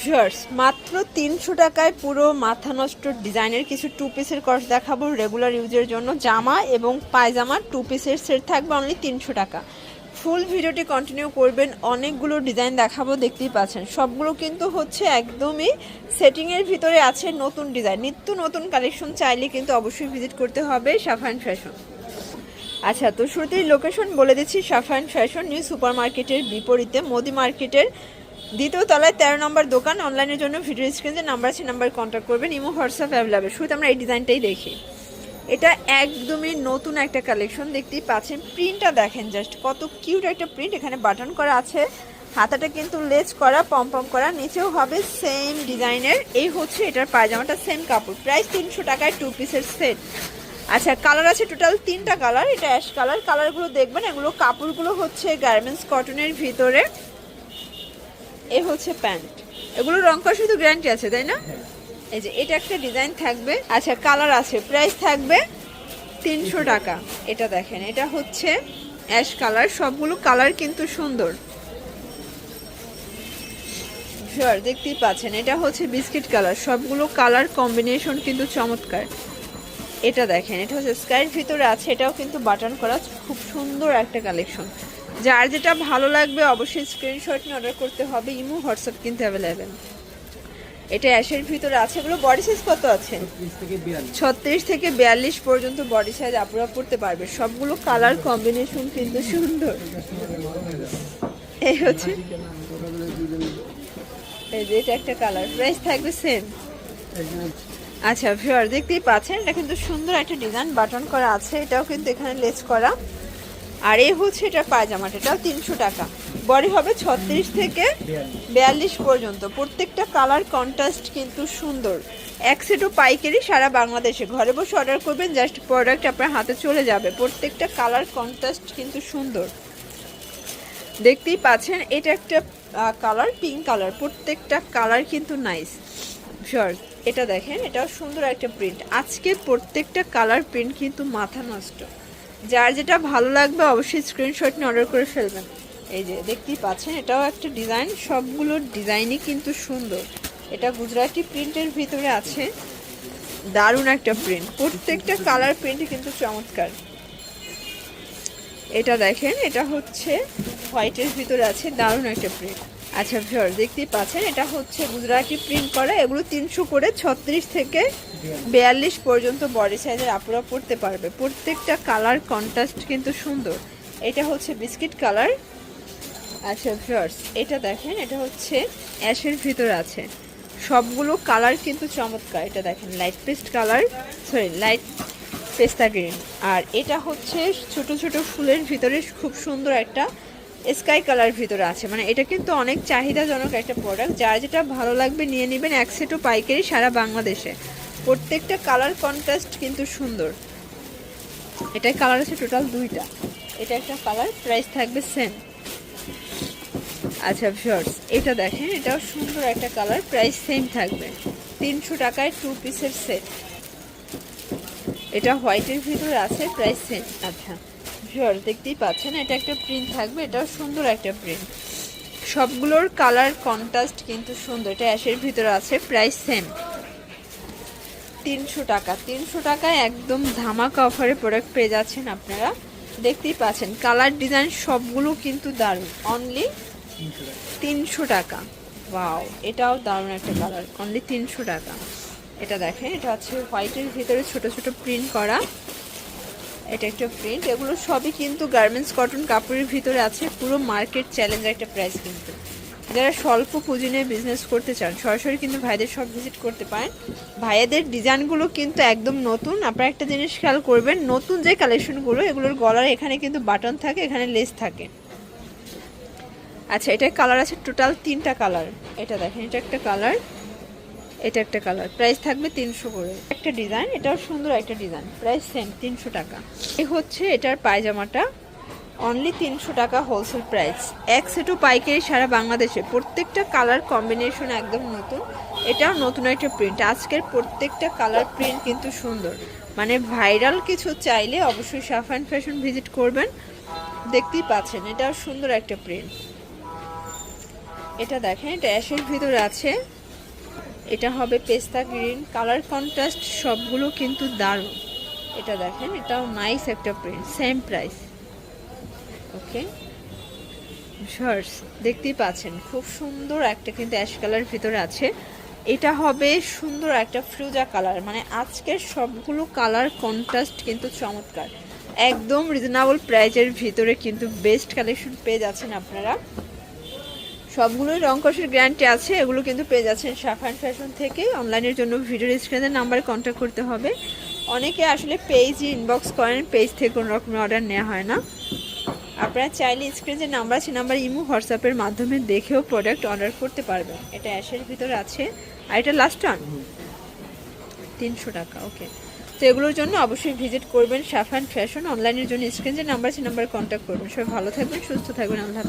Viewers মাত্র তিনশো টাকায় পুরো মাথা নষ্ট ডিজাইনের কিছু টু পিসের কস দেখাবো রেগুলার ইউজের জন্য। জামা এবং পায়জামা টু পিসের সেট থাকবে অনলি তিনশো টাকা। ফুল ভিডিওটি কন্টিনিউ করবেন, অনেকগুলো ডিজাইন দেখাবো, দেখতেই পাচ্ছেন। সবগুলো কিন্তু হচ্ছে একদমই সেটিংয়ের ভিতরে আছে নতুন ডিজাইন নিত্য নতুন কালেকশন চাইলে কিন্তু অবশ্যই ভিজিট করতে হবে সাফান ফ্যাশন আচ্ছা তো শুরুতেই লোকেশন বলে দিচ্ছি সাফান ফ্যাশন নিউ সুপার মার্কেটের বিপরীতে মোদি মার্কেটের দ্বিতীয় তলায় তেরো নম্বর দোকান। অনলাইনের জন্য ভিডিও স্ক্রিনে নাম্বার আছে নাম্বার কন্ট্যাক্ট করবেন। ইমো হোয়াটসঅ্যাপ অ্যাভেলেবেল শুধু আমরা এই ডিজাইনটাই দেখি। এটা একদমই নতুন একটা কালেকশন দেখতেই পাচ্ছেন প্রিন্টটা দেখেন জাস্ট কত কিউট একটা প্রিন্ট এখানে বাটন করা আছে। হাতাটা কিন্তু লেজ করা পম পম করা। নিচেও হবে সেম ডিজাইনের এই হচ্ছে এটার পায়জামাটা সেম কাপড়। প্রাইস তিনশো টাকায় টু পিসের সেট আচ্ছা কালার আছে টোটাল তিনটা কালার এটা অ্যাশ কালার কালারগুলো দেখবেন। এগুলো কাপড়গুলো হচ্ছে গার্মেন্টস কটনের ভিতরে। এ হচ্ছে প্যান্ট। এগুলো রং করা শুধু গ্যারান্টি আছে, তাই না? এই যে, এটা একটা ডিজাইন থাকবে। আচ্ছা কালার আছে। প্রাইস থাকবে তিনশো টাকা। এটা দেখেন, এটা হচ্ছে অ্যাশ কালার। সবগুলো কালার কিন্তু সুন্দর। শিওর দেখতেই পাচ্ছেন। এটা হচ্ছে বিস্কিট কালার। সবগুলো কালার কম্বিনেশন কিন্তু চমৎকার। এটা দেখেন, এটা হচ্ছে স্কাইয়ের ভিতরে আছে। এটাও কিন্তু বাটন করা খুব সুন্দর একটা কালেকশন। যার যেটা ভালো লাগবে অবশ্যই স্ক্রিনশট নিয়ে অর্ডার করতে হবে। ইমো, হোয়াটসঅ্যাপ কিন্তু অ্যাভেলেবেল এটা অ্যাশের ভিতরে আছে। এগুলো বডি সাইজ কত আছে? ছত্রিশ থেকে বিয়াল্লিশ পর্যন্ত বডি সাইজ আপনারা পড়তে পারবে। সবগুলো কালার কম্বিনেশন কিন্তু সুন্দর। এই হচ্ছে এই যে এটা একটা কালার প্রাইস থাকবে সেম আচ্ছা ভিউয়ার দেখতেই পাচ্ছেন? এটা কিন্তু সুন্দর একটা ডিজাইন বাটন করা আছে। এটাও কিন্তু এখানে লেস করা। আর এই হচ্ছে এটা পায়জামাটা, এটাও তিনশো টাকা। বডি হবে ছত্রিশ থেকে বিয়াল্লিশ পর্যন্ত। প্রত্যেকটা কালার কন্ট্রাস্ট কিন্তু সুন্দর। এক সেটও পাইকারি সারা বাংলাদেশে। ঘরে বসে অর্ডার করবেন, জাস্ট প্রোডাক্ট আপনার হাতে চলে যাবে। প্রত্যেকটা কালার কন্ট্রাস্ট কিন্তু সুন্দর। দেখতেই পাচ্ছেন, এটা একটা কালার পিঙ্ক কালার। প্রত্যেকটা কালার কিন্তু নাইস শিওর এটা দেখেন, এটাও সুন্দর একটা প্রিন্ট আজকে প্রত্যেকটা কালার প্রিন্ট কিন্তু মাথা নষ্ট। যার যেটা ভালো লাগবে অবশ্যই স্ক্রিনশট নিয়ে অর্ডার করে ফেলবেন। এই যে, দেখতেই পাচ্ছেন, এটাও একটা ডিজাইন সবগুলো ডিজাইনই কিন্তু সুন্দর। এটা গুজরাটি প্রিন্টের ভিতরে আছে। দারুণ একটা প্রিন্ট প্রত্যেকটা কালার প্রিন্ট কিন্তু চমৎকার। এটা দেখেন, এটা হচ্ছে হোয়াইটের ভিতরে আছে, দারুণ একটা প্রিন্ট আচ্ছা ভিওর দেখতেই পাচ্ছেন, এটা হচ্ছে গুজরাটি প্রিন্ট করা, এগুলো তিনশো করে ছত্রিশ থেকে বিয়াল্লিশ পর্যন্ত বডি সাইজের আপুরা পড়তে পারবে। প্রত্যেকটা কালার কন্ট্রাস্ট কিন্তু সুন্দর। এটা হচ্ছে বিস্কিট কালার আচ্ছা ভিওর্স এটা দেখেন, এটা হচ্ছে অ্যাশের ভিতরে আছে। সবগুলো কালার কিন্তু চমৎকার। এটা দেখেন light paste colour sorry light পেস্তা গ্রিন আর এটা হচ্ছে ছোট ছোট ফুলের ভিতরে খুব সুন্দর একটা স্কাই কালার ভিতরে আছে। মানে এটা কিন্তু অনেক চাহিদাজনক একটা প্রোডাক্ট যার যেটা ভালো লাগবে নিয়ে নেবেন এক সেটও পাইকারি সারা বাংলাদেশে। প্রত্যেকটা কালার কন্ট্রাস্ট কিন্তু সুন্দর। এটার কালার আছে টোটাল দুইটা। এটা একটা কালার প্রাইস থাকবে সেম আচ্ছা ভিউয়ার্স এটা দেখেন, এটাও সুন্দর একটা কালার প্রাইস সেম থাকবে। তিনশো টাকায় টু পিসের সেট এটা হোয়াইটের ভিতরে আছে প্রাইস সেম আচ্ছা। ভিউয়ার্স, দেখতেই পাচ্ছেন, এটা একটা প্রিন্ট থাকবে, এটাও সুন্দর একটা প্রিন্ট সবগুলোর কালার কন্ট্রাস্ট কিন্তু সুন্দর, এটা অ্যাশের ভিতরে আছে প্রাইস সেম তিনশো টাকা, তিনশো টাকায় একদম ধামাকা অফারে প্রোডাক্ট পেয়ে যাচ্ছেন আপনারা। দেখতেই পাচ্ছেন কালার ডিজাইন সবগুলো কিন্তু দারুণ অনলি তিনশো টাকা। ওয়াও এটাও দারুণ একটা কালার অনলি তিনশো টাকা। এটা দেখেন, এটা হচ্ছে হোয়াইটের ভিতরে ছোট ছোট প্রিন্ট করা। এটা একটা প্রিন্ট এগুলো সবই কিন্তু গার্মেন্টস কটন কাপড়ের ভিতরে আছে। পুরো মার্কেট চ্যালেঞ্জ একটা প্রাইস কিন্তু। যারা স্বল্প পুঁজি নিয়ে বিজনেস করতে চান, সরাসরি কিন্তু ভাইদের সব ভিজিট করতে পারেন। ভাইয়াদের ডিজাইনগুলো কিন্তু একদম নতুন। আপনারা একটা জিনিস খেয়াল করবেন, নতুন যে কালেকশনগুলো এগুলোর গলার এখানে কিন্তু বাটন থাকে, এখানে লেস থাকে। আচ্ছা এটার কালার আছে টোটাল তিনটা কালার এটা দেখেন, এটা একটা কালার এটা একটা কালার। প্রাইস থাকবে তিনশো করে। একটা ডিজাইন, এটাও সুন্দর একটা ডিজাইন। প্রাইস সেম তিনশো টাকা। এই হচ্ছে এটার পায়জামাটা। অনলি তিনশো টাকা হোলসেল প্রাইস এক সেটও পাইকারি সারা বাংলাদেশে। প্রত্যেকটা কালার কম্বিনেশন একদম নতুন। এটাও নতুন একটা প্রিন্ট আজকের প্রত্যেকটা কালার প্রিন্ট কিন্তু সুন্দর। মানে ভাইরাল কিছু চাইলে অবশ্যই সাফান ফ্যাশন ভিজিট করবেন। দেখতেই পাচ্ছেন, এটাও সুন্দর একটা প্রিন্ট এটা দেখেন, এটা অ্যাশের ভিতরে আছে। এটা হবে পেস্তা গ্রিন। কালার কন্ট্রাস্ট সবগুলো কিন্তু দারুণ। এটা দেখেন, এটাও নাইস একটা print same price okay? Shirts দেখতেই পাচ্ছেন, খুব সুন্দর একটা কিন্তু অ্যাশ কালার ভিতরে আছে। এটা হবে সুন্দর একটা ফ্রুজা কালার মানে আজকের সবগুলো কালার কন্ট্রাস্ট কিন্তু চমৎকার। একদম রিজনেবল প্রাইজের ভিতরে কিন্তু বেস্ট কালেকশন পেয়ে যাচ্ছেন আপনারা। সবগুলোই রং কষের গ্যারান্টি আছে, এগুলো কিন্তু পেয়ে যাচ্ছেন সাফান ফ্যাশন থেকে অনলাইনের জন্য ভিডিও স্ক্রিনের নাম্বারে কন্ট্যাক্ট করতে হবে। অনেকে আসলে পেজ ইনবক্স করেন পেজ থেকে কোনো রকমের অর্ডার নেওয়া হয় না। আপনারা চাইলে স্ক্রিনে যে নাম্বার আছে নাম্বার ইমো হোয়াটসঅ্যাপের মাধ্যমে দেখেও প্রোডাক্ট অর্ডার করতে পারবেন। এটা অ্যাশের ভিতরে আছে। আর এটা লাস্ট ওয়ান তিনশো টাকা ওকে তো এগুলোর জন্য অবশ্যই ভিজিট করবেন সাফান ফ্যাশন অনলাইনের জন্য স্ক্রিন যে নাম্বার আছে নাম্বারে কন্ট্যাক্ট করবেন। সবাই ভালো থাকবেন, সুস্থ থাকবেন, আল্লাহ।